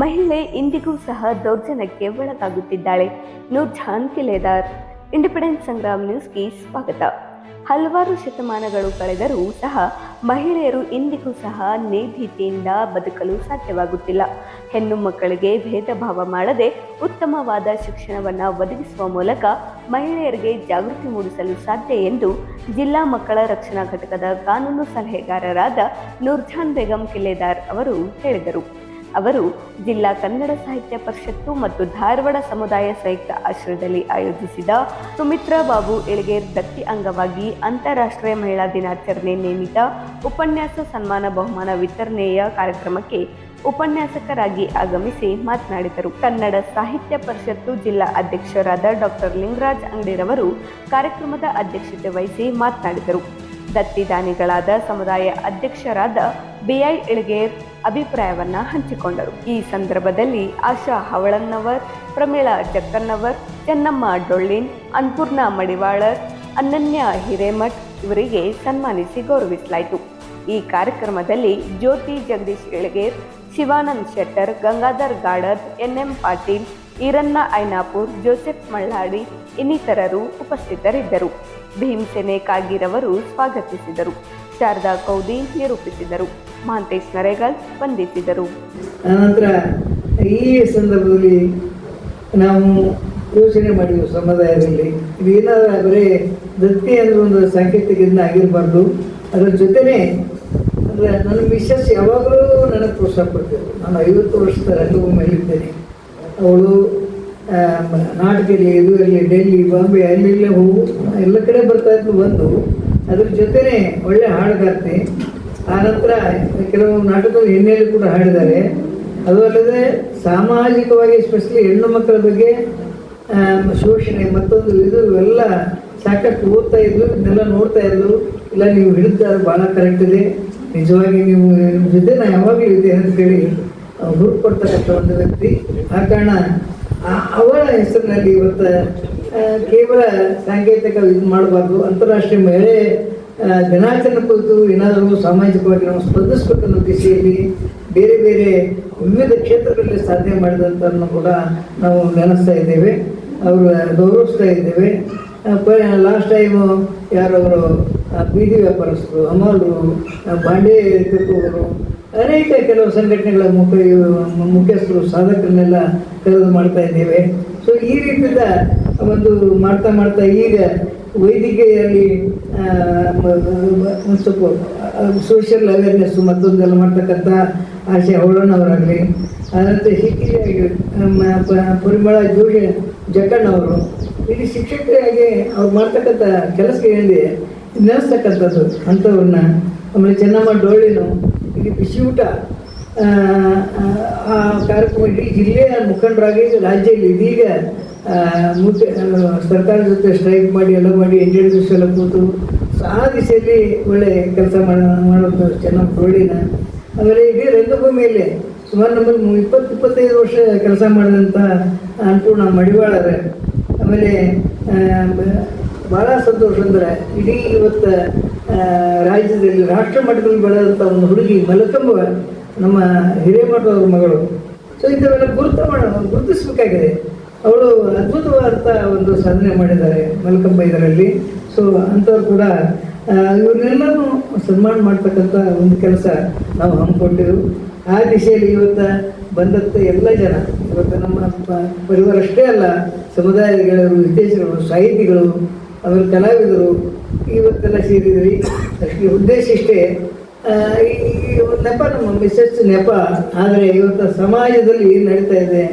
ಮಹಿಳೆ ಇಂದಿಗೂ ಸಹ ದೌರ್ಜನ್ಯಕ್ಕೆ ಒಳಗಾಗುತ್ತಿದ್ದಾಳೆ. ನೂರ್ಜಹಾನ್ ಕಿಲೇದಾರ್, ಇಂಡಿಪೆಂಡೆನ್ಸ್ ಸಂಗ್ರಾಮ್ ನ್ಯೂಸ್ಗೆ ಸ್ವಾಗತ. ಹಲವಾರು ಶತಮಾನಗಳು ಕಳೆದರೂ ಸಹ ಮಹಿಳೆಯರು ಇಂದಿಗೂ ಸಹ ನೇಭೀತಿಯಿಂದ ಬದುಕಲು ಸಾಧ್ಯವಾಗುತ್ತಿಲ್ಲ. ಹೆಣ್ಣು ಮಕ್ಕಳಿಗೆ ಭೇದ ಭಾವ ಮಾಡದೆ ಉತ್ತಮವಾದ ಶಿಕ್ಷಣವನ್ನು ಒದಗಿಸುವ ಮೂಲಕ ಮಹಿಳೆಯರಿಗೆ ಜಾಗೃತಿ ಮೂಡಿಸಲು ಸಾಧ್ಯ ಎಂದು ಜಿಲ್ಲಾ ಮಕ್ಕಳ ರಕ್ಷಣಾ ಘಟಕದ ಕಾನೂನು ಸಲಹೆಗಾರರಾದ ನೂರ್ಜಾನ್ ಬೇಗಂ ಕಿಲೇದಾರ್ ಅವರು ಹೇಳಿದರು. ಅವರು ಜಿಲ್ಲಾ ಕನ್ನಡ ಸಾಹಿತ್ಯ ಪರಿಷತ್ತು ಮತ್ತು ಧಾರವಾಡ ಸಮುದಾಯ ಸಂಯುಕ್ತ ಆಶ್ರಯದಲ್ಲಿ ಆಯೋಜಿಸಿದ ಸುಮಿತ್ರಾ ಬಾಬು ಎಳಗೇರ್ ದತ್ತಿ ಅಂಗವಾಗಿ ಅಂತಾರಾಷ್ಟ್ರೀಯ ಮಹಿಳಾ ದಿನಾಚರಣೆ ನೇಮಿತ ಉಪನ್ಯಾಸ ಸನ್ಮಾನ ಬಹುಮಾನ ವಿತರಣೆಯ ಕಾರ್ಯಕ್ರಮಕ್ಕೆ ಉಪನ್ಯಾಸಕರಾಗಿ ಆಗಮಿಸಿ ಮಾತನಾಡಿದರು. ಕನ್ನಡ ಸಾಹಿತ್ಯ ಪರಿಷತ್ತು ಜಿಲ್ಲಾ ಅಧ್ಯಕ್ಷರಾದ ಡಾಕ್ಟರ್ ಲಿಂಗರಾಜ್ ಅಂಗಡಿರವರು ಕಾರ್ಯಕ್ರಮದ ಅಧ್ಯಕ್ಷತೆ ವಹಿಸಿ ಮಾತನಾಡಿದರು. ದತ್ತಿದಾನಿಗಳಾದ ಸಮುದಾಯ ಅಧ್ಯಕ್ಷರಾದ ಬಿಐ ಇಳಗೇರ್ ಅಭಿಪ್ರಾಯವನ್ನ ಹಂಚಿಕೊಂಡರು. ಈ ಸಂದರ್ಭದಲ್ಲಿ ಆಶಾ ಹವಳನ್ನವರ್, ಪ್ರಮೀಳಾ ಜಕ್ಕನ್ನವರ್, ಚೆನ್ನಮ್ಮ ಡೊಳ್ಳಿನ್ ಅನ್ಪೂರ್ಣ ಮಡಿವಾಳರ್, ಅನನ್ಯ ಹಿರೇಮಠ್ ಇವರಿಗೆ ಸನ್ಮಾನಿಸಿ ಗೌರವಿಸಲಾಯಿತು. ಈ ಕಾರ್ಯಕ್ರಮದಲ್ಲಿ ಜ್ಯೋತಿ ಜಗದೀಶ್ ಎಳಗೇರ್ ಶಿವಾನಂದ್ ಶೆಟ್ಟರ್, ಗಂಗಾಧರ್ ಗಾಡದ್, ಎನ್ಎಂ ಪಾಟೀಲ್, ಈರಣ್ಣ ಐನಾಪುರ್, ಜೋಸೆಫ್ ಮಳ್ಳಾಡಿ ಇನ್ನಿತರರು ಉಪಸ್ಥಿತರಿದ್ದರು. ಭೀಮಸೇನೆ ಕಾಗಿರವರು ಸ್ವಾಗತಿಸಿದರು. ಶಾರದಾ ಕೌದಿ ನಿರೂಪಿಸಿದರು. ಮಹಾಂತೇಶ್ ನರೇಗಲ್ ವಂದಿಸಿದರು. ಆನಂತರ ಈ ಸಂದರ್ಭದಲ್ಲಿ ನಾವು ಯೋಚನೆ ಮಾಡಿದ್ವಿ ಸಮುದಾಯದಲ್ಲಿ. ಬರೀ ದತ್ತಿ ಅಂದ್ರೆ ಒಂದು ಸಾಂಕೇತಿಕದಿಂದ ಆಗಿರಬಾರ್ದು. ಅದರ ಜೊತೆನೇ ಅಂದ್ರೆ ನನ್ನ ಮಿಸ್ಸಸ್ ಯಾವಾಗಲೂ ನನಗೆ ಪ್ರೋತ್ಸಾಹ ಕೊಡ್ತಿದ್ರು. ನಾನು ಐವತ್ತು ವರ್ಷದ ರಂಗಭೂಮಿಯಲ್ಲಿದ್ದೇನೆ. ಅವಳು ನಾಟಕ ಇರಲಿ ಇದು ಇರಲಿ, ಡೆಲ್ಲಿ, ಬಾಂಬೆ ಅಲ್ಲಿ ಹೋಗು, ಎಲ್ಲ ಕಡೆ ಬರ್ತಾ ಇದ್ಲು ಬಂದು. ಅದ್ರ ಜೊತೆನೇ ಒಳ್ಳೆ ಹಾಡುಗಾರ್ತಿ. ಆನಂತರ ಕೆಲವು ನಾಟಕಗಳು ಹಿನ್ನೆಲೆ ಕೂಡ ಹಾಡಿದ್ದಾರೆ. ಅದು ಅಲ್ಲದೆ ಸಾಮಾಜಿಕವಾಗಿ ಎಸ್ಪೆಷಲಿ ಹೆಣ್ಣು ಮಕ್ಕಳ ಬಗ್ಗೆ ಶೋಷಣೆ ಮತ್ತೊಂದು ಇದು ಎಲ್ಲ ಸಾಕಷ್ಟು ಓದ್ತಾ ಇದ್ರು, ಇದನ್ನೆಲ್ಲ ನೋಡ್ತಾ ಇದ್ರು. ಇಲ್ಲ, ನೀವು ಹಿಡಿದಾರೆ ಭಾಳ ಕರೆಕ್ಟ್ ಇದೆ. ನಿಜವಾಗಿ ನೀವು ನಿಮ್ಮ ಜೊತೆ ನಾನು ಯಾವಾಗಲೂ ಇದೆ ಅಂತ ಹೇಳಿ ಹುರುಪು ಕೊಡ್ತಕ್ಕಂಥ ಒಂದು ವ್ಯಕ್ತಿ. ಆ ಕಾರಣ ಅವಳ ಹೆಸರಿನಲ್ಲಿ ಇವತ್ತು ಕೇವಲ ಸಾಂಕೇತಿಕ ಇದು ಮಾಡಬಾರ್ದು. ಅಂತಾರಾಷ್ಟ್ರೀಯ ಮಹಿಳೆ ದಿನಾಚರಣೆ ಕುರಿತು ಏನಾದರೂ ಸಾಮಾಜಿಕವಾಗಿ ನಾವು ಸ್ಪಂದಿಸಬೇಕನ್ನೋ ದಿಶೆಯಲ್ಲಿ ಬೇರೆ ಬೇರೆ ವಿವಿಧ ಕ್ಷೇತ್ರಗಳಲ್ಲಿ ಸಾಧನೆ ಮಾಡಿದಂಥನ್ನು ಕೂಡ ನಾವು ನೆನೆಸ್ತಾ ಇದ್ದೇವೆ. ಅವರು ಗೌರವಿಸ್ತಾ ಇದ್ದೇವೆ. ಲಾಸ್ಟ್ ಟೈಮು ಯಾರವರು ಬೀದಿ ವ್ಯಾಪಾರಸ್ಥರು, ಅಮಾಲು ಬಾಂಡೆ ತಿರುಗುವವರು ಅನೇಕ ಕೆಲವು ಸಂಘಟನೆಗಳ ಮುಖ್ಯ ಮುಖ್ಯಸ್ಥರು, ಸಾಧಕರನ್ನೆಲ್ಲ ಕರೆದು ಮಾಡ್ತಾ ಇದ್ದೇವೆ. ಸೊ ಈ ರೀತಿಯ ಒಂದು ಮಾಡ್ತಾ ಮಾಡ್ತಾ ಈಗ ಒಂದು ಸ್ವಲ್ಪ ಸೋಷಿಯಲ್ ಅವೇರ್ನೆಸ್ಸು ಮತ್ತೊಂದೆಲ್ಲ ಮಾಡ್ತಕ್ಕಂಥ ಆಶೆ ಅವಳಣ್ಣವರಾಗಲಿ ಅದಂತೆ ಶಿಕ್ಷಕಿಯಾಗಿ ಪರಿಮಳ ಜೋಡಿ ಜಕ್ಕಣ್ಣವರು, ಇಲ್ಲಿ ಶಿಕ್ಷಕರಾಗಿ ಅವ್ರು ಮಾಡ್ತಕ್ಕಂಥ ಕೆಲಸ ಏನಿದೆ ನೆನೆಸ್ತಕ್ಕಂಥದ್ದು ಅಂಥವ್ರನ್ನ. ಆಮೇಲೆ ಚೆನ್ನಮ್ಮ ಡೋಳಿನು ಇಲ್ಲಿ ಬಿಸಿ ಊಟ ಆ ಕಾರ್ಯಕ್ರಮ ಇಡೀ ಜಿಲ್ಲೆಯ ಮುಖಂಡರಾಗಿ ರಾಜ್ಯದಲ್ಲಿ ಇದೀಗ ಆ, ಸರ್ಕಾರದ ಜೊತೆ ಸ್ಟ್ರೈಕ್ ಮಾಡಿ ಎಲ್ಲ ಮಾಡಿ ಎಂಟೆರಡು ದಿವಸ ಎಲ್ಲ ಕೂತು ಆ ದಿಶೆಯಲ್ಲಿ ಒಳ್ಳೆ ಕೆಲಸ ಮಾಡ ಮಾಡೋದು ಚೆನ್ನಾಗಿ ಡೋಳಿನ ಆಮೇಲೆ ಇಡೀ ರಂಗಭೂಮಿಯಲ್ಲಿ ಸುಮಾರು ನಮ್ಮಲ್ಲಿ ಇಪ್ಪತ್ತು ಇಪ್ಪತ್ತೈದು ವರ್ಷ ಕೆಲಸ ಮಾಡಿದಂಥ ಅನ್ಪೂರ್ಣ ಮಡಿವಾಳರ. ಆಮೇಲೆ ಭಾಳ ಸಂತೋಷ ಅಂದರೆ ಇಡೀ ಇವತ್ತು ರಾಜ್ಯದಲ್ಲಿ ರಾಷ್ಟ್ರ ಮಟ್ಟದಲ್ಲಿ ಬೆಳೆದಂಥ ಒಂದು ಹುಡುಗಿ ಮಲಕಂಬ ನಮ್ಮ ಹಿರೇಮಠದವ್ರ ಮಗಳು. ಸೊ ಇಂಥವೆಲ್ಲ ಗುರುತ ಮಾಡೋಣ ಗುರುತಿಸ್ಬೇಕಾಗಿದೆ. ಅವಳು ಅದ್ಭುತವಾದಂಥ ಒಂದು ಸಾಧನೆ ಮಾಡಿದ್ದಾರೆ ಮಲ್ಕಂಬ ಇದರಲ್ಲಿ. ಸೊ ಅಂಥವ್ರು ಕೂಡ ಇವ್ರನ್ನೆಲ್ಲನೂ ಸನ್ಮಾನ ಮಾಡ್ತಕ್ಕಂಥ ಒಂದು ಕೆಲಸ ನಾವು ಹಮ್ಮಿಕೊಂಡಿರು ಆ ದಿಶೆಯಲ್ಲಿ ಇವತ್ತು ಬಂದಂಥ ಎಲ್ಲ ಜನ, ಇವತ್ತು ನಮ್ಮ ಪರಿವಾರ ಅಷ್ಟೇ ಅಲ್ಲ ಸಮುದಾಯದ ಗೆಳೆಯರು ವಿದೇಶಿಗಳು, ಸಾಹಿತಿಗಳು, ಅವರ ಕಲಾವಿದರು ಇವತ್ತೆಲ್ಲ ಸೇರಿದ್ರಿ. ಅಷ್ಟೇ ಉದ್ದೇಶ ಇಷ್ಟೇ. ಈ ನೆಪ, ನಮ್ಮ ಮಿಸಸ್ ನೆಪ, ಆದರೆ ಇವತ್ತು ಸಮಾಜದಲ್ಲಿ ಏನು ನಡೀತಾ ಇದೆ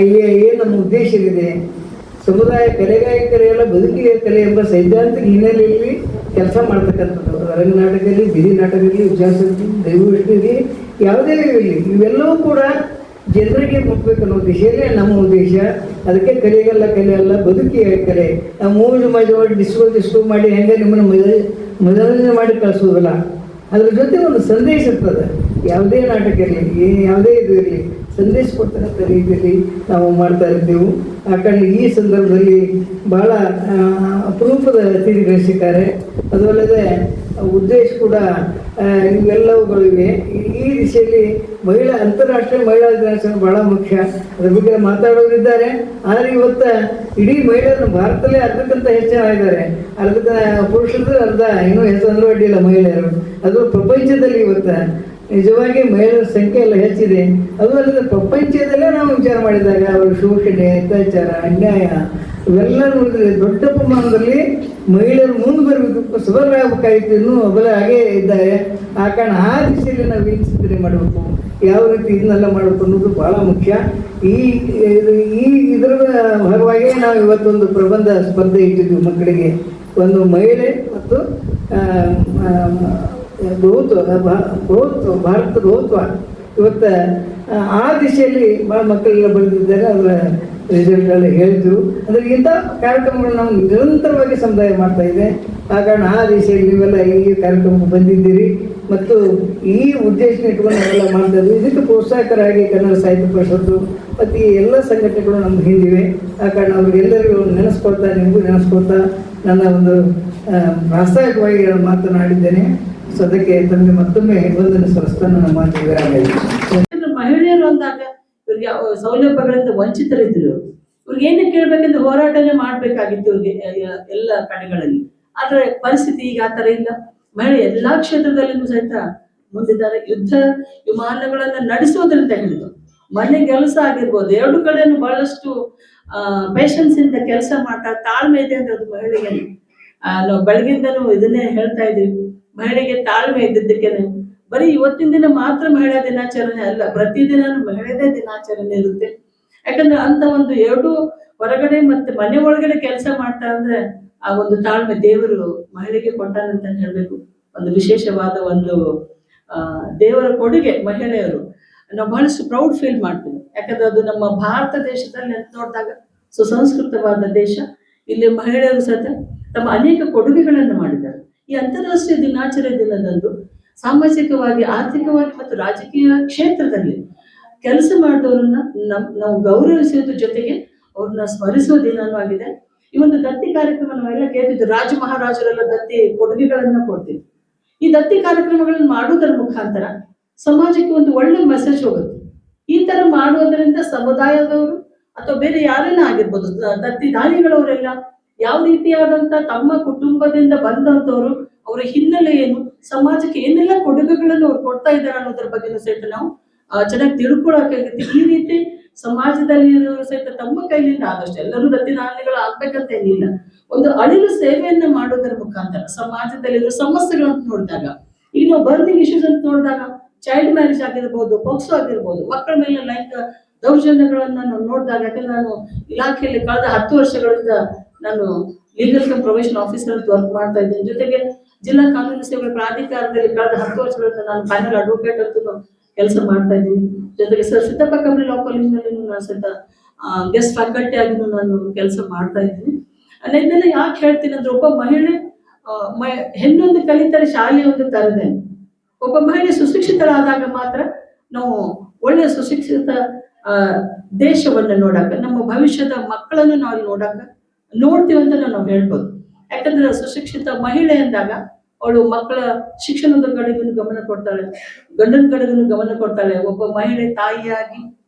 ಏನು ನಮ್ಮ ಉದ್ದೇಶ ಇದೆ ಸಮುದಾಯ ಕಲೆಗಾಯಕರೆಲ್ಲ ಬದುಕಿಗೆ ಕಲೆ ಎಂಬ ಸೈದ್ಧಾಂತಿಕ ಹಿನ್ನೆಲೆಯಲ್ಲಿ ಕೆಲಸ ಮಾಡ್ತಕ್ಕಂಥದ್ದು. ರಂಗನಾಟಕದಲ್ಲಿ ನಾಟಕದಲ್ಲಿ ಬೀದಿ ನಾಟಕದಲ್ಲಿ ವಿಚಾರಸಂತಿ ದೈವಷ್ಟಿರಲಿ ಯಾವುದೇ ಇರಲಿ, ಇವೆಲ್ಲವೂ ಕೂಡ ಜನರಿಗೆ ಮುಟ್ಬೇಕು ಅನ್ನೋ ದಿಶೆಯಲ್ಲೇ ನಮ್ಮ ಉದ್ದೇಶ. ಅದಕ್ಕೆ ಕಲೆಗಲ್ಲ ಕಲೆ ಅಲ್ಲ ಬದುಕಿಗೆ ಕಲೆ. ನಾವು ಮೂರು ಮಾಡಿ ಮಾಡಿ ಡಿಸ್ಕೋ ಡಿಸ್ಕೋ ಮಾಡಿ ಹೆಂಗೆ ನಿಮ್ಮನ್ನು ಮನೋರಂಜನೆ ಮಾಡಿ ಕಳಿಸೋದಿಲ್ಲ. ಅದ್ರ ಜೊತೆ ಒಂದು ಸಂದೇಶ ಇರ್ತದೆ. ಯಾವುದೇ ನಾಟಕ ಇರಲಿ ಯಾವುದೇ ಇದು ಇರಲಿ ಸಂದೇಶ ಕೊಡ್ತಕ್ಕಂಥ ರೀತಿಯಲ್ಲಿ ನಾವು ಮಾಡ್ತಾ ಇರ್ತೀವಿ ಆ ಈ ಸಂದರ್ಭದಲ್ಲಿ ಬಹಳ ಅಪರೂಪದ ಅತಿಥಿಗಳು ಗಳಿಸಿದ್ದಾರೆ. ಅದು ಅಲ್ಲದೆ ಉದ್ದೇಶ ಕೂಡ ಇವೆಲ್ಲವುಗಳು ಇವೆ. ಈ- ದಿಶೆಯಲ್ಲಿ ಮಹಿಳಾ, ಅಂತಾರಾಷ್ಟ್ರೀಯ ಮಹಿಳಾ ದಿನಾಚರಣೆ ಬಹಳ ಮುಖ್ಯ. ಅದ್ರ ಬಗ್ಗೆ ಮಾತಾಡೋರಿದ್ದಾರೆ. ಆದರೆ ಇವತ್ತು ಇಡೀ ಮಹಿಳೆಯರು ಭಾರತದಲ್ಲೇ ಅರ್ಧಕ್ಕಿಂತ ಹೆಚ್ಚಾಗಿದ್ದಾರೆ ಅರ್ಧಕ್ಕ ಪುರುಷರದ್ದು ಅರ್ಧ ಇನ್ನೂ ಹೆಸರು ಅಡ್ಡಿಲ್ಲ ಮಹಿಳೆಯರು. ಅದು ಪ್ರಪಂಚದಲ್ಲಿ ಇವತ್ತು ನಿಜವಾಗಿ ಮಹಿಳೆಯರ ಸಂಖ್ಯೆ ಎಲ್ಲ ಹೆಚ್ಚಿದೆ. ಅದು ಅಲ್ಲದೆ ಪ್ರಪಂಚದಲ್ಲೇ ನಾವು ವಿಚಾರ ಮಾಡಿದಾಗ ಅವರ ಶೋಷಣೆ, ಅತ್ಯಾಚಾರ, ಅನ್ಯಾಯ ಇವೆಲ್ಲ ನೋಡಿದ್ರೆ ದೊಡ್ಡ ಪ್ರಮಾಣದಲ್ಲಿ ಮಹಿಳೆಯರು ಮುಂದೆ ಬರಬೇಕು ಸಬಲರಾಗಬೇಕಾಗಿತ್ತು ಇನ್ನೂ ಅಬಲ ಹಾಗೇ ಇದ್ದಾರೆ. ಆ ಕಾರಣ ಆ ದಿಶೆಯಲ್ಲಿ ನಾವು ಏನು ಚಿಂತನೆ ಮಾಡಬೇಕು. ಯಾವ ರೀತಿ ಇದನ್ನೆಲ್ಲ ಮಾಡಬೇಕು ಅನ್ನೋದು ಬಹಳ ಮುಖ್ಯ. ಈ ಈ ಇದರ ಭಾಗವಾಗಿ ನಾವು ಇವತ್ತೊಂದು ಪ್ರಬಂಧ ಸ್ಪರ್ಧೆ ಇಟ್ಟಿದ್ವಿ ಮಕ್ಕಳಿಗೆ. ಒಂದು ಮಹಿಳೆ ಮತ್ತು ಬಹುತ್ವ ಬಹುತ್ವ ಭಾರತ ಬಹುತ್ವ ಇವತ್ತು ಆ, ದಿಶೆಯಲ್ಲಿ ಭಾಳ ಮಕ್ಕಳೆಲ್ಲ ಬೆಳೆದಿದ್ದಾರೆ ಅದರ ರಿಸಲ್ಟ್ ಎಲ್ಲ ಹೇಳಿದ್ರು. ಅಂದರೆ ಇಂಥ ಕಾರ್ಯಕ್ರಮಗಳು ನಾವು ನಿರಂತರವಾಗಿ ಸಮುದಾಯ ಮಾಡ್ತಾ ಇದೆ. ಆ ಕಾರಣ ಆ ದಿಶೆಯಲ್ಲಿ ನೀವೆಲ್ಲ ಈ ಕಾರ್ಯಕ್ರಮಕ್ಕೆ ಬಂದಿದ್ದೀರಿ. ಮತ್ತು ಈ ಉದ್ದೇಶ ಇಟ್ಕೊಂಡು ನಾವೆಲ್ಲ ಮಾಡ್ತಾ ಇದ್ವಿ ಇದಕ್ಕೆ ಪ್ರೋತ್ಸಾಹಕರಾಗಿ ಕನ್ನಡ ಸಾಹಿತ್ಯ ಪರಿಷತ್ತು ಮತ್ತು ಈ ಎಲ್ಲ ಸಂಘಟನೆಗಳು ನಮ್ಮ ಹಿಂದಿವೆ. ಆ ಕಾರಣ ಅವ್ರಿಗೆಲ್ಲರಿಗೂ ನೆನೆಸ್ಕೊಳ್ತಾ ನಿಮಗೂ ನೆನೆಸ್ಕೊಳ್ತಾ ನನ್ನ ಒಂದು ಪ್ರಾಸ್ತಾವಿಕವಾಗಿ ಮಾತನಾಡಿದ್ದೇನೆ. ಸೊ ತಮಗೆ ಮತ್ತೊಮ್ಮೆ ಒಂದನ್ನು ಸಲ್ಲಿಸ್ತಾ ನಮ್ಮ ಮಹಿಳೆಯರು ಅಂದಾಗ ಇವ್ರಿಗೆ ಸೌಲಭ್ಯಗಳಿಂದ ವಂಚಿತರಿದ್ರು. ಇವ್ರಿಗೆ ಏನೇ ಕೇಳ್ಬೇಕಂದ್ರೆ ಹೋರಾಟನೇ ಮಾಡ್ಬೇಕಾಗಿತ್ತು ಇವ್ರಿಗೆ ಎಲ್ಲ ಕಡೆಗಳಲ್ಲಿ. ಆದ್ರೆ ಪರಿಸ್ಥಿತಿ ಈಗ ಆ ತರ ಇಲ್ಲ. ಮಹಿಳೆ ಎಲ್ಲಾ ಕ್ಷೇತ್ರದಲ್ಲಿನೂ ಸಹಿತ ಮುಂದಿದ್ದಾರೆ. ಯುದ್ಧ ವಿಮಾನಗಳನ್ನ ನಡೆಸೋದ್ರಿಂದ ಹಿಡಿದು, ಮನೆ ಕೆಲಸ ಆಗಿರ್ಬೋದು, ಎರಡು ಕಡೆನೂ ಬಹಳಷ್ಟು ಪೇಷನ್ಸ್ ಇಂದ ಕೆಲಸ ಮಾಡ್ತಾ ತಾಳ್ಮೆ ಇದೆ ಅಂದ್ರೆ ಅದು ಮಹಿಳೆಗೆ ನಾವು ಬೆಳಗಿಂದನೂ ಇದನ್ನೇ ಹೇಳ್ತಾ ಇದೀವಿ ಮಹಿಳೆಗೆ ತಾಳ್ಮೆ ಇದ್ದಿದ್ದಕ್ಕೆ ಬರೀ ಇವತ್ತಿನ ದಿನ ಮಾತ್ರ ಮಹಿಳಾ ದಿನಾಚರಣೆ ಅಲ್ಲ ಪ್ರತಿದಿನ ಮಹಿಳೆದೇ ದಿನಾಚರಣೆ ಇರುತ್ತೆ. ಯಾಕಂದ್ರೆ ಅಂತ ಒಂದು ಎರಡು ಹೊರಗಡೆ ಮತ್ತೆ ಮನೆ ಒಳಗಡೆ ಕೆಲಸ ಮಾಡ್ತಾ ಅಂದ್ರೆ ಆ ಒಂದು ತಾಳ್ಮೆ ದೇವರು ಮಹಿಳೆಗೆ ಕೊಟ್ಟಾನಂತ ಹೇಳ್ಬೇಕು. ಒಂದು ವಿಶೇಷವಾದ ಒಂದು ದೇವರ ಕೊಡುಗೆ ಮಹಿಳೆಯರು. ನಾವು ಬಹಳಷ್ಟು ಪ್ರೌಡ್ ಫೀಲ್ ಮಾಡ್ತೀವಿ. ಯಾಕಂದ್ರೆ ಅದು ನಮ್ಮ ಭಾರತ ದೇಶದಲ್ಲಿ ಅಂತ ನೋಡಿದಾಗ ಸುಸಂಸ್ಕೃತವಾದ ದೇಶ. ಇಲ್ಲಿ ಮಹಿಳೆಯರು ಸಹ ತಮ್ಮ ಅನೇಕ ಕೊಡುಗೆಗಳನ್ನು ಮಾಡಿದ್ದಾರೆ. ಈ ಅಂತಾರಾಷ್ಟ್ರೀಯ ದಿನಾಚರಣೆ ದಿನದಂದು ಸಾಮಾಜಿಕವಾಗಿ, ಆರ್ಥಿಕವಾಗಿ ಮತ್ತು ರಾಜಕೀಯ ಕ್ಷೇತ್ರದಲ್ಲಿ ಕೆಲಸ ಮಾಡಿದವರನ್ನ ನಮ್, ನಾವು ಗೌರವಿಸೋದ್ರ ಜೊತೆಗೆ ಅವ್ರನ್ನ ಸ್ಮರಿಸುವ ದಿನನೂ ಆಗಿದೆ. ಈ ಒಂದು ದತ್ತಿ ಕಾರ್ಯಕ್ರಮ ನಾವೆಲ್ಲ ಕೇಳ್ತಿದ್ವಿ ರಾಜ ಮಹಾರಾಜರೆಲ್ಲ ದತ್ತಿ ಕೊಡುಗೆಗಳನ್ನ ಕೊಡ್ತಿದ್ವಿ ಈ ದತ್ತಿ ಕಾರ್ಯಕ್ರಮಗಳನ್ನು ಮಾಡುವುದರ ಮುಖಾಂತರ ಸಮಾಜಕ್ಕೆ ಒಂದು ಒಳ್ಳೆ ಮೆಸೇಜ್ ಹೋಗುತ್ತೆ. ಈ ತರ ಮಾಡುವುದರಿಂದ ಸಮುದಾಯದವರು ಅಥವಾ ಬೇರೆ ಯಾರನ್ನ ಆಗಿರ್ಬೋದು ದತ್ತಿ ದಾನಿಗಳವರೆಲ್ಲ ಯಾವ ರೀತಿಯಾದಂತ ತಮ್ಮ ಕುಟುಂಬದಿಂದ ಬಂದಂತವರು, ಅವರ ಹಿನ್ನೆಲೆ ಏನು ಸಮಾಜಕ್ಕೆ ಏನೆಲ್ಲ ಕೊಡುಗೆಗಳನ್ನು ಅವ್ರು ಕೊಡ್ತಾ ಇದ್ದಾರೆ ಅನ್ನೋದ್ರ ಬಗ್ಗೆನೂ ಸಹಿತ ನಾವು ಚೆನ್ನಾಗಿ ತಿಳ್ಕೊಳಕಾಗುತ್ತೆ ಈ ರೀತಿ ಸಮಾಜದಲ್ಲಿ ಸಹಿತ ತಮ್ಮ ಕೈಲಿಂದ ಆದಷ್ಟು ಎಲ್ಲರೂ ದತ್ತಿ ದಾನಿಗಳು ಆಗ್ಬೇಕಂತ ಏನಿಲ್ಲ. ಒಂದು ಅಳಿಲು ಸೇವೆಯನ್ನ ಮಾಡೋದರ ಮುಖಾಂತರ ಸಮಾಜದಲ್ಲಿರೋ ಸಮಸ್ಯೆಗಳಂತ ನೋಡಿದಾಗ, ಈಗ ನಾವು ಬರ್ನಿಂಗ್ ಇಶ್ಯೂಸ್ ಅಂತ ನೋಡಿದಾಗ ಚೈಲ್ಡ್ ಮ್ಯಾರೇಜ್ ಆಗಿರ್ಬೋದು ಪೋಕ್ಸೋ ಆಗಿರ್ಬೋದು, ಮಕ್ಕಳ ಮೇಲೆ ಲೈಂಗಿಕ ದೌರ್ಜನ್ಯಗಳನ್ನ ನಾವು ನೋಡಿದಾಗ, ಯಾಕಂದ್ರೆ ನಾನು ಇಲಾಖೆಯಲ್ಲಿ ಕಳೆದ ಹತ್ತು ವರ್ಷಗಳಿಂದ ನಾನು ಲೀಗಲ್ ಕಮ್ ಪ್ರೊಫೆಷನ್ ಆಫೀಸರ್ ಅಂತ ವರ್ಕ್ ಮಾಡ್ತಾ ಇದ್ದೀನಿ. ಜೊತೆಗೆ ಜಿಲ್ಲಾ ಕಾನೂನು ಸೇವೆಗಳ ಪ್ರಾಧಿಕಾರದಲ್ಲಿ ಕಳೆದ ಹತ್ತು ವರ್ಷಗಳಿಂದ ನಾನು ಫೈನಲ್ ಅಡ್ವೊಕೇಟ್ ಅಂತ ಕೆಲಸ ಮಾಡ್ತಾ ಇದ್ದೀನಿ. ಜೊತೆಗೆ ಸರ್, ಸಿದ್ದಪ್ಪ ಕಂಬಳಿ ಲಾ ಕಾಲೇಜಿನಲ್ಲಿ ನಾನು ಸಹಿತ ಗೆಸ್ಟ್ ಫ್ಯಾಕಲ್ಟಿ ಆಗಿನೂ ನಾನು ಕೆಲಸ ಮಾಡ್ತಾ ಇದ್ದೀನಿ. ನಾನು ಇದನ್ನೆಲ್ಲ ಯಾಕೆ ಹೇಳ್ತೀನಿ ಅಂದ್ರೆ ಒಬ್ಬ ಮಹಿಳೆ ಹೆಣ್ಣೊಂದು ಕಲಿತರೆ ಶಾಲೆ ಒಂದು ತರದೆ. ಒಬ್ಬ ಮಹಿಳೆ ಸುಶಿಕ್ಷಿತಳಾದಾಗ ಮಾತ್ರ ನಾವು ಒಳ್ಳೆಯ ಸುಶಿಕ್ಷಿತ ದೇಶವನ್ನು ದೇಶವನ್ನ ನೋಡಾಕ, ನಮ್ಮ ಭವಿಷ್ಯದ ಮಕ್ಕಳನ್ನು ನಾವು ಅಲ್ಲಿ ನೋಡಾಕ ನೋಡ್ತೀವಿ ಅಂತ ನಾವು ಹೇಳ್ಬೋದು. ಯಾಕಂದ್ರೆ ಸುಶಿಕ್ಷಿತ ಮಹಿಳೆ ಅಂದಾಗ ಅವಳು ಮಕ್ಕಳ ಶಿಕ್ಷಣದ ಕಡೆಗೂ ಗಮನ ಕೊಡ್ತಾಳೆ ಗಂಡನ ಕಡೆಗೂ ಗಮನ ಕೊಡ್ತಾಳೆ. ಒಬ್ಬ ಮಹಿಳೆ ತಾಯಿಯಾಗಿ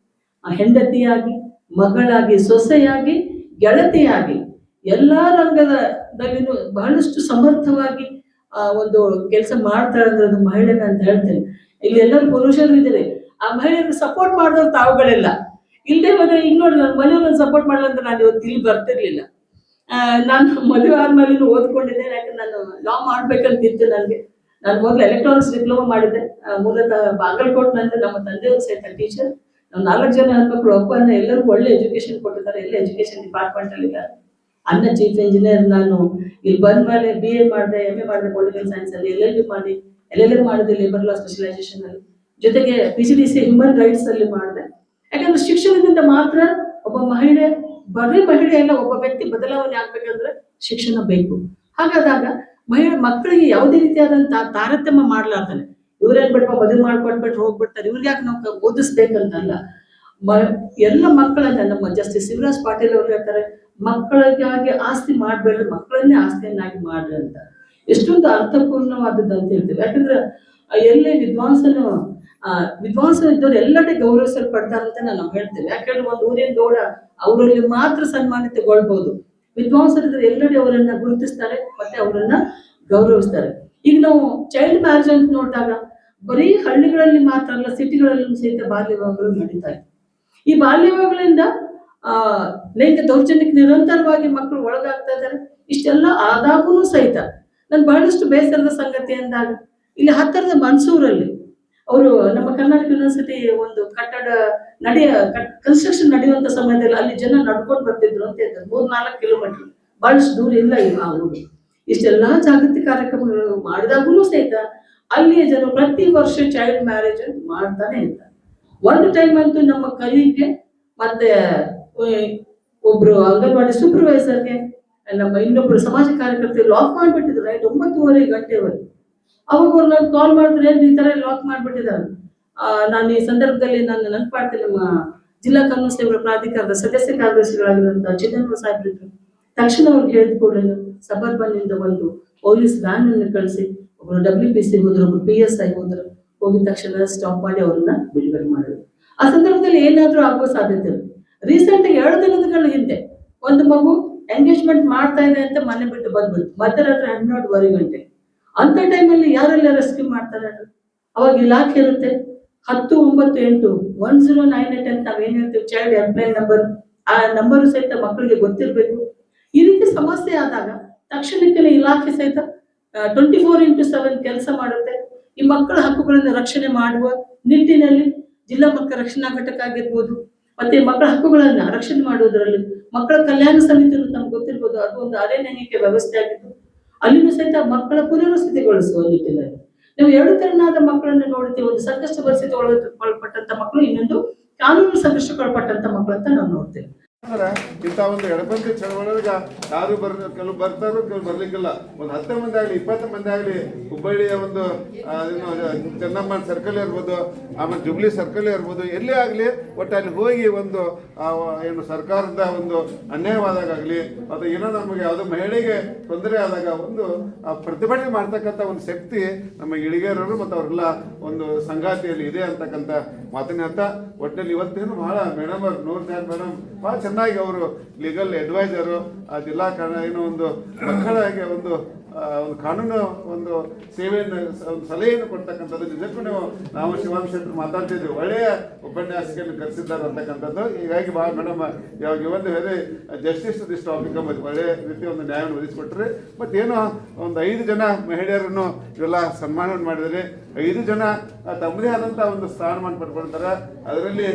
ಹೆಂಡತಿಯಾಗಿ, ಮಗಳಾಗಿ, ಸೊಸೆಯಾಗಿ, ಗೆಳತಿಯಾಗಿ ಎಲ್ಲ ರಂಗದಲ್ಲಿನೂ ಬಹಳಷ್ಟು ಸಮರ್ಥವಾಗಿ, ಆ, ಒಂದು ಕೆಲಸ ಮಾಡ್ತಾಳೆ ಅಂದ್ರೆ ಅದು ಮಹಿಳೆನ ಅಂತ ಹೇಳ್ತೇನೆ. ಇಲ್ಲಿ ಎಲ್ಲರೂ ಪುರುಷರು ಇದ್ದಾರೆ. ಆ ಮಹಿಳೆಯನ್ನು ಸಪೋರ್ಟ್ ಮಾಡಿದವ್ರು ತಾವುಗಳೆಲ್ಲ. ಇಲ್ಲದೆ ಹೋದ್ರೆ ಈಗ ನೋಡಿ ನನ್ನ ಮನೆಯವ್ರನ್ನ ಸಪೋರ್ಟ್ ಮಾಡಲ್ಲ ನಾನು ಇವತ್ತು ಇಲ್ಲಿ ಬರ್ತಿರ್ಲಿಲ್ಲ. ನಾನು ಮದುವೆ ಆದ್ಮೇಲೆ ಓದ್ಕೊಂಡಿದ್ದೆ ಯಾಕಂದ್ರೆ ನಾನು ಲಾ ಮಾಡ್ಬೇಕಂತಿತ್ತು ನನಗೆ. ನಾನು ಮೊದಲು ಎಲೆಕ್ಟ್ರಾನಿಕ್ಸ್ ಡಿಪ್ಲೊಮಾ ಮಾಡಿದ್ದೆ. ಮೂಲತಃ ಬಾಗಲಕೋಟ್ ನಂದು ನಮ್ಮ ತಂದೆಯವರು ಸಹಿತ ಟೀಚರ್ ನಾವು ನಾಲ್ಕು ಜನ ಹೆಣ್ಮಕ್ಳು ಅನ್ನ ಎಲ್ಲರೂ ಒಳ್ಳೆ ಎಜುಕೇಶನ್ ಕೊಟ್ಟಿದ್ದಾರೆ. ಎಲ್ಲ ಎಜುಕೇಶನ್ ಡಿಪಾರ್ಟ್ಮೆಂಟ್ ಅಲ್ಲಿ ಅನ್ನ ಚೀಫ್ ಇಂಜಿನಿಯರ್ ನಾನು. ಇಲ್ಲಿ ಬಂದ್ಮೇಲೆ ಬಿ ಎ ಮಾಡಿದೆ ಎಂ ಎ ಮಾಡಿದೆ ಪೊಲಿಟಿಕಲ್ ಸೈನ್ಸ್ ಅಲ್ಲಿ. ಎಲ್ ಎಲ್ ಬಿ ಮಾಡಿ ಎಲ್ ಮಾಡಿದೆ ಲೇಬರ್ ಲಾ ಸ್ಪೆಷಲೈಸೇಷನ್ ಅಲ್ಲಿ. ಜೊತೆಗೆ P G D C human rights ಅಲ್ಲಿ ಮಾಡಿದೆ. ಯಾಕಂದ್ರೆ ಶಿಕ್ಷಣದಿಂದ ಮಾತ್ರ ಒಬ್ಬ ಮಹಿಳೆ ಬರೀ ಮಹಿಳೆ ಅಲ್ಲ ಒಬ್ಬ ವ್ಯಕ್ತಿ ಬದಲಾವಣೆ ಆಗ್ಬೇಕಂದ್ರೆ ಶಿಕ್ಷಣ ಬೇಕು. ಹಾಗಾದಾಗ ಮಹಿಳೆ ಮಕ್ಕಳಿಗೆ ಯಾವುದೇ ರೀತಿಯಾದಂತ ತಾರತಮ್ಯ ಮಾಡ್ಲಾರ್ದಾನೆ. ಇವ್ರೇನ್ ಬಿಡಪ್ಪ ಮದುವೆ ಮಾಡ್ಕೊಂಡ್ಬಿಟ್ಟು ಹೋಗ್ಬಿಡ್ತಾರೆ. ಇವ್ರಿಗೆ ಯಾಕೆ ನಾವು ಓದಿಸ್ಬೇಕಂತಲ್ಲ. ಮ ಎಲ್ಲ ಮಕ್ಕಳನ್ನ ನಮ್ಮ ಜಸ್ಟಿಸ್ ಶಿವರಾಜ್ ಪಾಟೀಲ್ ಅವ್ರು ಹೇಳ್ತಾರೆ, ಮಕ್ಕಳಿಗಾಗಿ ಆಸ್ತಿ ಮಾಡ್ಬೇಡ್ರಿ, ಮಕ್ಕಳನ್ನೇ ಆಸ್ತಿಯನ್ನಾಗಿ ಮಾಡ್ರಿ ಅಂತ. ಎಷ್ಟೊಂದು ಅರ್ಥಪೂರ್ಣವಾದದ್ದು ಅಂತ ಹೇಳ್ತೇವೆ. ಯಾಕಂದ್ರೆ ಎಲ್ಲೇ ವಿದ್ವಾಂಸನು ವಿದ್ವಾಂಸ ಇದ್ದವ್ರು ಎಲ್ಲೆಡೆ ಗೌರವಿಸಲ್ಪಡ್ತಾರಂತ ನಾವು ಹೇಳ್ತೇವೆ. ಯಾಕಂದ್ರೆ ಒಂದು ಊರಿನ ಗೌಡ ಅವರಲ್ಲಿ ಮಾತ್ರ ಸನ್ಮಾನಿತಗೊಳ್ಬಹುದು ವಿದ್ವಾಂಸರಿದ್ರೆ ಎಲ್ಲರೂ ಅವರನ್ನ ಗುರುತಿಸ್ತಾರೆ, ಮತ್ತೆ ಅವರನ್ನ ಗೌರವಿಸ್ತಾರೆ. ಈಗ ನಾವು ಚೈಲ್ಡ್ ಮ್ಯಾರೇಜ್ ಅಂತ ನೋಡಿದಾಗ, ಬರೀ ಹಳ್ಳಿಗಳಲ್ಲಿ ಮಾತ್ರ ಅಲ್ಲ, ಸಿಟಿಗಳಲ್ಲೂ ಸಹಿತ ಬಾಲ್ಯ ವಿವಾಹಗಳು ನಡೀತಾ ಇದೆ. ಈ ಬಾಲ್ಯ ವಿವಾಹಗಳಿಂದ ಆ ಲೈಂಗಿಕ ದೌರ್ಜನ್ಯಕ್ಕೆ ನಿರಂತರವಾಗಿ ಮಕ್ಕಳು ಒಳಗಾಗ್ತಾ ಇದ್ದಾರೆ. ಇಷ್ಟೆಲ್ಲ ಆದಾಗೂ ಸಹಿತ. ನನ್ ಬಹಳಷ್ಟು ಬೇಸರದ ಸಂಗತಿ ಅಂದಾಗ ಇಲ್ಲಿ ಹತ್ತಿರದ ಮನ್ಸೂರಲ್ಲಿ ಅವರು ನಮ್ಮ ಕರ್ನಾಟಕ ಯೂನಿವರ್ಸಿಟಿ ಒಂದು ಕಟ್ಟಡ ನಡೆಯ ಕನ್ಸ್ಟ್ರಕ್ಷನ್ ನಡೆಯುವಂತ ಸಮಯದಲ್ಲಿ ಅಲ್ಲಿ ಜನ ನಡ್ಕೊಂಡು ಬರ್ತಿದ್ರು ಅಂತ ಹೇಳ್ತಾರೆ. ಮೂರ್ ನಾಲ್ಕು ಕಿಲೋಮೀಟರ್ ಬಹಳಷ್ಟು ದೂರ ಇಲ್ಲ ಆ ಊರು. ಇಷ್ಟೆಲ್ಲಾ ಜಾಗೃತಿ ಕಾರ್ಯಕ್ರಮಗಳು ಮಾಡಿದಾಗೂ ಸಹಿತ ಅಲ್ಲಿಯ ಜನ ಪ್ರತಿ ವರ್ಷ ಚೈಲ್ಡ್ ಮ್ಯಾರೇಜ್ ಮಾಡ್ತಾನೆ ಇರ್ತಾರೆ. ಒಂದು ಟೈಮ್ ಅಂತೂ ನಮ್ಮ ಕಲೀಗೆ ಮತ್ತೆ ಒಬ್ರು ಅಂಗನವಾಡಿ ಸೂಪರ್ವೈಸರ್ಗೆ ನಮ್ಮ ಇನ್ನೊಬ್ರು ಸಮಾಜ ಕಾರ್ಯಕರ್ತರು ಲಾಕ್ ಮಾಡಿಬಿಟ್ಟಿದ್ರು. ರೈಟ್ ಒಂಬತ್ತುವರೆ ಗಂಟೆವರೆಗೆ. ಅವಾಗ ಅವ್ರು ನಾನು ಕಾಲ್ ಮಾಡಿದ್ರೆ ಈ ತರ ಲಾಕ್ ಮಾಡ್ಬಿಟ್ಟಿದ್ದಾರೆ? ನಾನು ಈ ಸಂದರ್ಭದಲ್ಲಿ ನಾನು ನೆನಪಾಡ್ತೀನಿ ನಮ್ಮ ಜಿಲ್ಲಾ ಕಾನೂನು ಸೇವೆಗಳ ಪ್ರಾಧಿಕಾರದ ಸದಸ್ಯ ಕಾರ್ಯದರ್ಶಿಗಳಾಗಿರುವಂತಹ ಚಿದಂಬರ ಸಾಹೇಬ್ರಿದ್ರು ತಕ್ಷಣ ಅವ್ರಿಗೆ ಹೇಳಿದ ಕೂಡಲೇ ಸಬರ್ಬನ್ ಇಂದ ಒಂದು ಪೊಲೀಸ್ ವ್ಯಾನ್ ಅನ್ನು ಕಳಿಸಿ, ಒಬ್ರು ಡಬ್ಲ್ಯೂ ಪಿ ಸಿ ಹೋದ್ರು, ಒಬ್ರು ಪಿ ಎಸ್ ಐ ಹೋದ್ರು ಹೋಗಿದ ತಕ್ಷಣ ಸ್ಟಾಪ್ ಮಾಡಿ ಅವ್ರನ್ನ ಬಿಡುಗಡೆ ಮಾಡಿದ್ರು. ಆ ಸಂದರ್ಭದಲ್ಲಿ ಏನಾದರೂ ಆಗುವ ಸಾಧ್ಯತೆ ಇರುತ್ತೆ ರೀಸೆಂಟ್ ಎರಡು ದಿನಗಳ ಹಿಂದೆ ಒಂದು ಮಗು ಎಂಗೇಜ್ಮೆಂಟ್ ಮಾಡ್ತಾ ಇದೆ ಅಂತ ಮನೆ ಬಿಟ್ಟು ಬಂದ್ಬಿಡ್ತು. ಮಧ್ಯರಾತ್ರಿ ಹನ್ನೆರಡುವರೆ ಗಂಟೆ. ಅಂತ ಟೈಮಲ್ಲಿ ಯಾರೆಲ್ಲ ರೆಸ್ಕ್ಯೂ ಮಾಡ್ತಾರೆ? ಅವಾಗ ಇಲಾಖೆ ಇರುತ್ತೆ. ಹತ್ತು, ಒಂಬತ್ತು, ಎಂಟು ಒನ್ ಜೀರೋ ನೈನ್ ಏಟ್ ಅಂತ ನಾವೇನು ಹೇಳ್ತೀವಿ? ಚೈಲ್ಡ್ ಹೆಲ್ಪ್ಲೈನ್ ನಂಬರ್ ಆ ನಂಬರ್ ಸಹಿತ ಮಕ್ಕಳಿಗೆ ಗೊತ್ತಿರಬೇಕು. ಈ ರೀತಿ ಸಮಸ್ಯೆ ಆದಾಗ ತಕ್ಷಣಕ್ಕೆ ಇಲಾಖೆ ಸಹಿತ ಟ್ವೆಂಟಿ ಫೋರ್ ಇಂಟು ಸೆವೆನ್ ಕೆಲಸ ಮಾಡುತ್ತೆ. ಈ ಮಕ್ಕಳ ಹಕ್ಕುಗಳನ್ನು ರಕ್ಷಣೆ ಮಾಡುವ ನಿಟ್ಟಿನಲ್ಲಿ ಜಿಲ್ಲಾ ಮಕ್ಕಳ ರಕ್ಷಣಾ ಘಟಕ ಆಗಿರ್ಬೋದು, ಮತ್ತೆ ಮಕ್ಕಳ ಹಕ್ಕುಗಳನ್ನ ರಕ್ಷಣೆ ಮಾಡುವುದರಲ್ಲಿ ಮಕ್ಕಳ ಕಲ್ಯಾಣ ಸಮಿತಿ ನಮ್ಗೆ ಗೊತ್ತಿರ್ಬೋದು. ಅದು ಒಂದು ನೈಕೆ ವ್ಯವಸ್ಥೆ ಆಗಿದ್ದು ಅಲ್ಲಿನೂ ಸಹಿತ ಮಕ್ಕಳ ಪುನರ್ವಸತಿಗೊಳಿಸುವ ನಿಟ್ಟಿನಲ್ಲಿ. ನಾವು ಎರಡು ತರನಾದ ಮಕ್ಕಳನ್ನು ನೋಡ್ತೀವಿ ಒಂದು ಸಂಕಷ್ಟ ಪರಿಸ್ಥಿತಿ ಒಳಪಟ್ಟಂತ ಮಕ್ಕಳು, ಇನ್ನೊಂದು ಕಾನೂನು ಸಂಕಷ್ಟಕ್ಕೊಳಪಟ್ಟಂತ ಮಕ್ಕಳು ಅಂತ ನಾವು ನೋಡ್ತೇವೆ. ಇಂಥ ಒಂದು ಎಡಪಂಥಿ ಚಳವಳಿಗ ಯಾರು ಬರ್, ಕೆಲವು ಬರ್ತಾರೋ ಕೆಲವು ಬರ್ಲಿಕ್ಕಿಲ್ಲ. ಒಂದು ಹತ್ತು ಮಂದಿ ಆಗಲಿ ಇಪ್ಪತ್ತು ಮಂದಿ ಆಗಲಿ, ಹುಬ್ಬಳ್ಳಿಯ ಒಂದು ಚೆನ್ನಮ್ಮ ಸರ್ಕಲ್ ಇರ್ಬೋದು, ಆಮೇಲೆ ಜುಬ್ಲಿ ಸರ್ಕಲ್ ಇರ್ಬೋದು, ಎಲ್ಲೇ ಆಗಲಿ ಒಟ್ಟು ಅಲ್ಲಿ ಹೋಗಿ ಒಂದು ಏನು ಸರ್ಕಾರದ ಒಂದು ಅನ್ಯಾಯವಾದಾಗಲಿ ಅದು ಏನೋ ನಮಗೆ ಯಾವುದೋ ಮಹಿಳೆಗೆ ತೊಂದರೆ ಆದಾಗ ಒಂದು ಪ್ರತಿಭಟನೆ ಮಾಡ್ತಕ್ಕಂಥ ಒಂದು ಶಕ್ತಿ ನಮ್ಮ ಇಳಿಗೇರರು ಮತ್ತು ಅವರೆಲ್ಲ ಒಂದು ಸಂಗಾತಿಯಲ್ಲಿ ಇದೆ ಅಂತಕ್ಕಂಥ ಮಾತಿನ ಅರ್ಥ? ಒಟ್ಟಲ್ಲಿ ಇವತ್ತೇನು ಬಹಳ ಮೇಡಮ್ ಅವ್ರು ನೋಡ್ತಾ ಜಾನ್ ಮೇಡಮ್ ಬಹಳ ಚೆನ್ನಾಗಿ ಅವರು ಲೀಗಲ್ ಅಡ್ವೈಸರು ಆ ಜಿಲ್ಲಾ ಕಾರಣ ಏನೋ ಒಂದು ಮಕ್ಕಳಾಗಿ ಒಂದು ಒಂದು ಕಾನೂನು ಒಂದು ಸೇವೆಯನ್ನು ಒಂದು ಸಲಹೆಯನ್ನು ಕೊಡ್ತಕ್ಕಂಥದ್ದು. ನಿಜಕ್ಕೂ ನೀವು ನಾವು ಶಿವಾಂಶ ಮಾತಾಡ್ತಾ ಇದ್ದೀವಿ. ಒಳ್ಳೆಯ ಉಪನ್ಯಾಸಕರನ್ನು ಕರೆಸಿದ್ದಾರೆ ಅಂತಕ್ಕಂಥದ್ದು. ಹೀಗಾಗಿ ಭಾಳ ಮೇಡಮ್ ಇವಾಗ ಒಂದು ಹೇಳಿ ಜಸ್ಟಿಸ್ ದಿಸ್ ಟಾಪಿಕ್ ಒಳ್ಳೆಯ ರೀತಿ ಒಂದು ನ್ಯಾಯವನ್ನು ಒದಗಿಸ್ಕೊಟ್ರಿ. ಬಟ್ ಏನು ಒಂದು ಐದು ಜನ ಮಹಿಳೆಯರನ್ನು ಇವೆಲ್ಲ ಸನ್ಮಾನವನ್ನು ಮಾಡಿದರೆ ಐದು ಜನ ತಮ್ಮದೇ ಆದಂಥ ಒಂದು ಸ್ಥಾನಮಾನ ಪಡ್ಕೊಳ್ತಾರೆ. ಅದರಲ್ಲಿ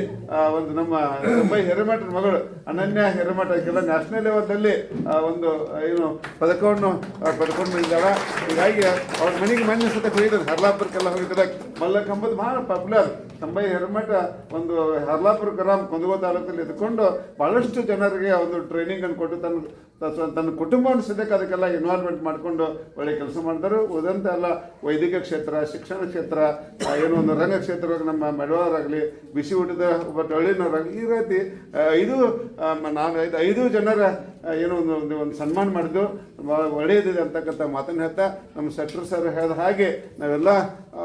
ಒಂದು ನಮ್ಮ ಮುಂಬೈ ಹಿರೇಮಠನ ಮಗಳು ಅನನ್ಯ ಹಿರೇಮಠ ಕೆಲ ನ್ಯಾಷನಲ್ ಲೆವೆಲ್ದಲ್ಲಿ ಆ, ಒಂದು ಏನು ಪದಕವನ್ನು ಪಡ್ಕೊಂಡು ಬಂದಿದ್ದಾಳೆ ಹೀಗಾಗಿ ಅವ್ರ ಮನೆಗೆ ಮೊನ್ನೆ ಸತ ಹೋಗಿದ್ದಾರೆ ಹರ್ಲಾಪುರಕ್ಕೆಲ್ಲ ಹೋಗಿದ್ದಾರೆ ಮಲ್ಲಕಂಬದ್ ಭಾಳ ಪಾಪ್ಯುಲರ್ ತಂಬೈ ಹೆರಮಠ ಒಂದು ಹರ್ಲಾಪುರ ಗ್ರಾಮ ಕುಂದಗೋ ತಾಲೂಕಲ್ಲಿ ಇದ್ಕೊಂಡು ಬಹಳಷ್ಟು ಜನರಿಗೆ ಒಂದು ಟ್ರೈನಿಂಗ್ ಅನ್ನು ಕೊಟ್ಟು ತನ್ನ ತನ್ನ ಕುಟುಂಬವನ್ನು ಸದ್ಯಕ್ಕೆ ಅದಕ್ಕೆಲ್ಲ ಇನ್ವಾಲ್ವ್ಮೆಂಟ್ ಮಾಡಿಕೊಂಡು ಒಳ್ಳೆ ಕೆಲಸ ಮಾಡಿದರು ಉದಂತ ಎಲ್ಲ ವೈದಿಕ ಕ್ಷೇತ್ರ, ಶಿಕ್ಷಣ ಕ್ಷೇತ್ರ ಏನೋ ಒಂದು ರಂಗ ಕ್ಷೇತ್ರ ನಮ್ಮ ಮೆಡವರಾಗಲಿ ಬಿಸಿ ಊಟದ ಒಬ್ಬ ಟೊಳ್ಳಿನವರಾಗಲಿ ಈ ರೀತಿ ಐದು ನಾನು ಐದು ಐದು ಜನರ ಏನೋ ಒಂದು ಒಂದು ಸನ್ಮಾನ ಮಾಡಿದ್ದು ಭಾಳ ಒಳ್ಳೆಯದಿದೆ ಅಂತಕ್ಕಂಥ ಮಾತನ್ನು ಹೇಳ್ತಾ ನಮ್ಮ ಶೆಟ್ರು ಸರ್ ಹೇಳಿದ ಹಾಗೆ ನಾವೆಲ್ಲ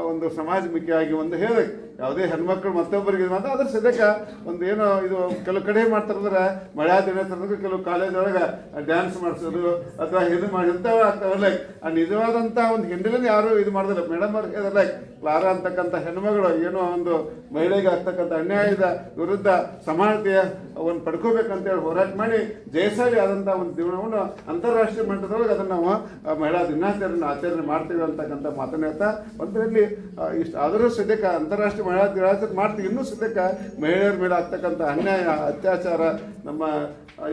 ಒಂದು ಸಮಾಜಮುಖಿಯಾಗಿ ಒಂದು ಹೇಳಿ, ಯಾವುದೇ ಹೆಣ್ಮಕ್ಳು ಮತ್ತೊಬ್ಬರಿಗೆ ಮಾತ್ರ ಅದ್ರ ಸದ್ಯಕ್ಕೆ ಒಂದು ಏನೋ ಇದು ಕೆಲವು ಕಡೆ ಮಾಡ್ತಾರಂದ್ರೆ ಮಳೆ ದಿನ ತಂದ್ರೆ ಕೆಲವು ಕಾಲೇಜ್ ಒಳಗೆ ಡ್ಯಾನ್ಸ್ ಮಾಡಿಸೋದು ಅಥವಾ ಇದು ಮಾಡಿ ಇಂಥವು ಆಗ್ತಾವೆ ಲೈಕ್ ನಿಜವಾದಂಥ ಒಂದು ಹಿಂದಿಲೇ ಯಾರು ಇದು ಮಾಡೋದಿಲ್ಲ. ಮೇಡಮ್ ಅವ್ರಿಗೆ ಲೈಕ್ ಕ್ಲಾರ ಅಂತಕ್ಕಂಥ ಹೆಣ್ಮಗಳು ಏನೋ ಒಂದು ಮಹಿಳೆಗೆ ಆಗ್ತಕ್ಕಂಥ ಅನ್ಯಾಯದ ವಿರುದ್ಧ ಸಮಾನತೆಯ ಒಂದು ಪಡ್ಕೋಬೇಕಂತೇಳಿ ಹೋರಾಟ ಮಾಡಿ ಜಯಸಾಲಿ ಆದಂಥ ಒಂದು ಜೀವನವನ್ನು ಅಂತಾರಾಷ್ಟ್ರೀಯ ಮಟ್ಟದೊಳಗೆ ಅದನ್ನು ನಾವು ಮಹಿಳಾ ದಿನಾಚರಣೆ ಆಚರಣೆ ಮಾಡ್ತೀವಿ ಅಂತಕ್ಕಂಥ ಮಾತನ್ನ ಹೇಳ್ತಾ ಒಂದರಲ್ಲಿ ಇಷ್ಟು ಆದರೂ ಸದ್ಯಕ್ಕೆ ಅಂತಾರಾಷ್ಟ್ರೀಯ ಮಹಿಳಾ ದಿನಾಚರಣೆ ಮಾಡ್ತೀವಿ. ಇನ್ನೂ ಸದ್ಯಕ್ಕೆ ಮಹಿಳೆಯರ ಮೇಲೆ ಆಗ್ತಕ್ಕಂಥ ಅನ್ಯಾಯ, ಅತ್ಯಾಚಾರ, ನಮ್ಮ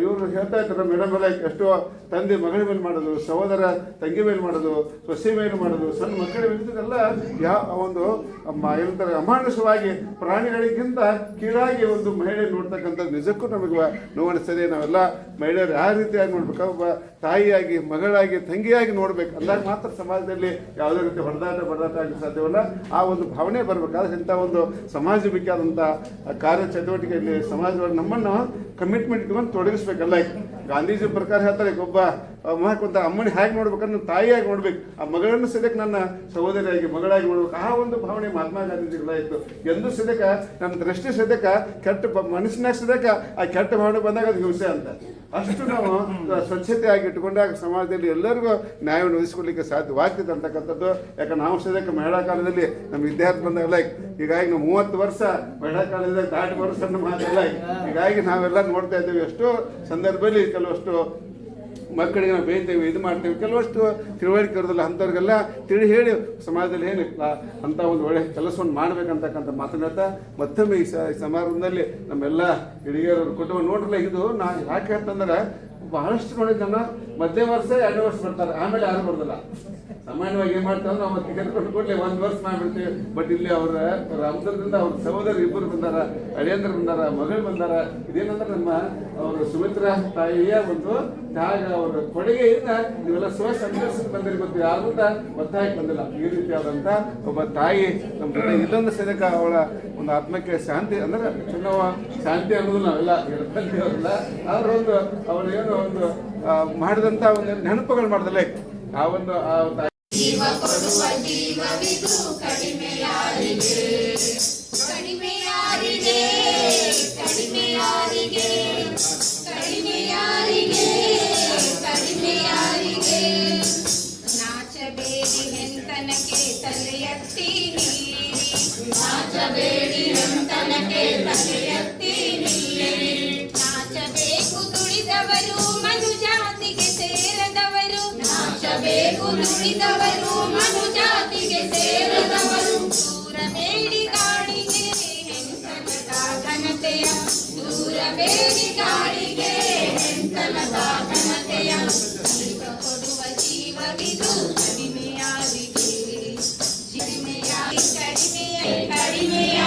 ಇವರು ಹೇಳ್ತಾ ಇರ್ತಾರೆ ಮೇಡಮ್ ಎಲ್ಲ ಎಷ್ಟೋ ತಂದೆ ಮಗಳ ಮೇಲೆ ಮಾಡೋದು, ಸಹೋದರ ತಂಗಿ ಮೇಲೆ ಮಾಡೋದು, ಸೊಸೆ ಮೇಲೆ ಮಾಡೋದು, ಸಣ್ಣ ಮಕ್ಕಳ ಮೇಲೆ ಯಾವ ಒಂದು ಏನಂತಾರೆ ಅಮಾನುಷವಾಗಿ ಪ್ರಾಣಿಗಳಿಗಿಂತ ಕೀಳಾಗಿ ಒಂದು ಮಹಿಳೆ ನೋಡ್ತಕ್ಕಂಥ ನಿಜಕ್ಕೂ ನಮಗೆ ನೋವು ಅನಿಸ್ತದೆ ನಾವೆಲ್ಲ ಮಹಿಳೆಯರು ಯಾವ ರೀತಿಯಾಗಿ ನೋಡ್ಬೇಕು. ಒಬ್ಬ ತಾಯಿಯಾಗಿ, ಮಗಳಾಗಿ, ತಂಗಿಯಾಗಿ ನೋಡ್ಬೇಕು. ಅಂದಾಗ ಮಾತ್ರ ಸಮಾಜದಲ್ಲಿ ಯಾವುದೇ ರೀತಿ ಹೊಡೆದಾಟ, ಬಡದಾಟ ಆಗಲಿಕ್ಕೆ ಸಾಧ್ಯವಲ್ಲ. ಆ ಒಂದು ಭಾವನೆ ಬರಬೇಕಾದ್ರೆ ಇಂಥ ಒಂದು ಸಮಾಜಮುಖಿಯಾದಂಥ ಕಾರ್ಯ ಚಟುವಟಿಕೆಯಲ್ಲಿ ಸಮಾಜದೊಳಗೆ ನಮ್ಮನ್ನು ಕಮಿಟ್ಮೆಂಟ್ ಇಟ್ಕೊಂಡು ತೊಡಗಿಸ್ಬೇಕಲ್ಲ. ಗಾಂಧೀಜಿ ಪ್ರಕಾರ ಹೇಳ್ತಾರೆ ಒಬ್ಬ ಮಹಾಕುಂತ ಅಮ್ಮನ ಹೇಗೆ ನೋಡ್ಬೇಕಂದ್ರೆ ತಾಯಿಯಾಗಿ ನೋಡ್ಬೇಕು. ಆ ಮಗಳನ್ನು ಸದ್ಯಕ್ಕೆ ನನ್ನ ಸಹೋದರಿಯಾಗಿ ಮಗಳಾಗಿ ನೋಡ್ಬೇಕು. ಆ ಒಂದು ಭಾವನೆ ಮಹಾತ್ಮ ಗಾಂಧೀಜಿಗಳ ಇತ್ತು. ಎಂದು ಸದ್ಯಕ್ಕೆ ನನ್ನ ದೃಷ್ಟಿ ಸದ್ಯಕ್ಕೆ ಕೆಟ್ಟ ಮನಸ್ಸಿನಾಗ ಸದ್ಯಕ್ಕೆ ಆ ಕೆಟ್ಟ ಭಾವನೆ ಬಂದಾಗ ಅದು ಹಿಂಸೆ ಅಂತ. ಅಷ್ಟು ನಾವು ಸ್ವಚ್ಛತೆಯಾಗಿ ಇಟ್ಕೊಂಡಾಗ ಸಮಾಜದಲ್ಲಿ ಎಲ್ಲರಿಗೂ ನ್ಯಾಯವನ್ನು ಉಳಿಸಿಕೊಳ್ಳಿಕ್ಕೆ ಸಾಧ್ಯವಾಗ್ತಿದೆ ಅಂತಕ್ಕಂಥದ್ದು. ಯಾಕಂದ್ರೆ ನಾವು ಸದ್ಯಕ್ಕೆ ಮಹಿಳಾ ಕಾಲದಲ್ಲಿ ನಮ್ಮ ವಿದ್ಯಾರ್ಥಿ ಬಂದಾಗಲ್ಲ ಹೀಗಾಗಿ ನಾವು ಮೂವತ್ತು ವರ್ಷ ಮಹಿಳಾ ಕಾಲದಲ್ಲಿ ದಾಟಿ ವರ್ಷ ಲೈಕ್ ಹೀಗಾಗಿ ನಾವೆಲ್ಲ ನೋಡ್ತಾ ಇದ್ದೇವೆ. ಎಷ್ಟೋ ಸಂದರ್ಭದಲ್ಲಿ ಕೆಲವಷ್ಟು ಮಕ್ಕಳಿಗೆ ನಾವು ಬೇಯ್ತೇವೆ, ಇದು ಮಾಡ್ತೇವೆ. ಕೆಲವಷ್ಟು ತಿಳುವಳಿಕೆ ಇರೋದಿಲ್ಲ ಅಂಥವ್ರಿಗೆಲ್ಲ ತಿಳಿ ಹೇಳಿ ಸಮಾಜದಲ್ಲಿ ಏನು ಅಂಥ ಒಂದು ಒಳ್ಳೆ ಕೆಲಸವನ್ನು ಮಾಡ್ಬೇಕಂತಕ್ಕಂಥ ಮಾತನಾಡ್ತಾ ಮತ್ತೊಮ್ಮೆ ಈ ಸಮಾರಂಭದಲ್ಲಿ ನಮ್ಮೆಲ್ಲ ಹಿರಿಯರವ್ರ ಕುಟುಂಬ ನೋಡ್ರಲ್ಲ, ಇದು ನಾ ಯಾಕೆ ಅಂತಂದ್ರೆ, ಬಹಳಷ್ಟು ಜನ ಮಧ್ಯ ವರ್ಷ ಎರಡು ವರ್ಷ ಬರ್ತಾರೆ, ಆಮೇಲೆ ಯಾರು ಬರೋದಿಲ್ಲ. ಸಾಮಾನ್ಯವಾಗಿ ಏನ್ ಮಾಡ್ತಾರೆ ನಾವು ಟಿಕೆಟ್ ಕೊಟ್ಟು ಕೊಡ್ಲಿ ಒಂದ್ ವರ್ಷ ಮಾಡ್ಬಿಡ್ತೀವಿ. ಬಟ್ ಇಲ್ಲಿ ಅವರ ರಾಮಚಂದ್ರದಿಂದ ಅವ್ರ ಸಹೋದರ ಇಬ್ಬರು ಬಂದಾರ ಅಳಿಯಂದ್ರ ಬಂದಾರ, ಮಗಳು ಬಂದಾರ. ಇದೇನಂದ್ರೆ ನಮ್ಮ ಅವ್ರ ಸುಮಿತ್ರ ತಾಯಿಯ ಒಂದು ತ್ಯಾಗ ಅವರ ಕೊಡುಗೆಯಿಂದ ನೀವೆಲ್ಲ ಸ್ವ ಸಂಘರ್ಷಕ್ಕೆ ಬಂದಿರಿ ಯಾರು ಯಾರಿಂದ ಒತ್ತಾಯಕ್ಕೆ ಬಂದಿಲ್ಲ. ಈ ರೀತಿಯಾದಂತ ಒಬ್ಬ ತಾಯಿ ನಮ್ಮ ಜೊತೆ ಇಲ್ಲೊಂದು ಸದಕ ಅವಳ ಒಂದು ಆತ್ಮಕ್ಕೆ ಶಾಂತಿ ಅಂದ್ರೆ ನಾವು ಶಾಂತಿ ಅನ್ನೋದು ನಾವೆಲ್ಲ ಹೇಳ್ಕೊಂತೀವಲ್ಲ ಅವ್ರ ಒಂದು ಅವಳು ಏನು ಒಂದು ಮಾಡಿದಂಥ ಮಾಡಿದಂತ ಒಂದು ನೆನಪುಗಳು ಮಾಡ್ದಲ್ಲ ಆ ಒಂದು, ಆ ತಾಯಿ ಕಡಿಮೆಯಾರಿಗೆ ಕಡಿಮೆಯಾರಿಗೆ ಕಡಿಮೆಯಾರಿಗೆ ಕಡಿಮೆಯಾರಿಗೆ ಕಡಿಮೆಯಾರಿಗೆ. ನಾಚಬೇಡಿ ಹೆಂತನಕ್ಕೆ ತಲೆಯತ್ತಿ ನೀರಿ ನಾಚಬೇಡಿ ಹೆಂತನಕ್ಕೆ ತಲೆಯತ್ತಿ ನೀರಿ ನಾಚಬೇಕು ದುಡಿದವರು ಮನುಜಾತಿಗೆ ಸೇರದವರು. ಬೇಕು ನುಡಿದವರು ಮನು ಜಾತಿಗೆ ಸೇರದವರು. ದೂರ ಬೇಡಿ ಕಾಡಿಗೆ ಹೆಂತಲದ ಘನತೆಯ ದೂರ ಬೇಡಿ ಕಾಡಿಗೆ ಹೆಂತಲದ ಘನತೆಯ ಕೊಡುವ ಜೀವವಿದು ಕಡಿಮೆಯಾಗಿದೆ. ಕಡಿಮೆಯ ಕಡಿಮೆಯ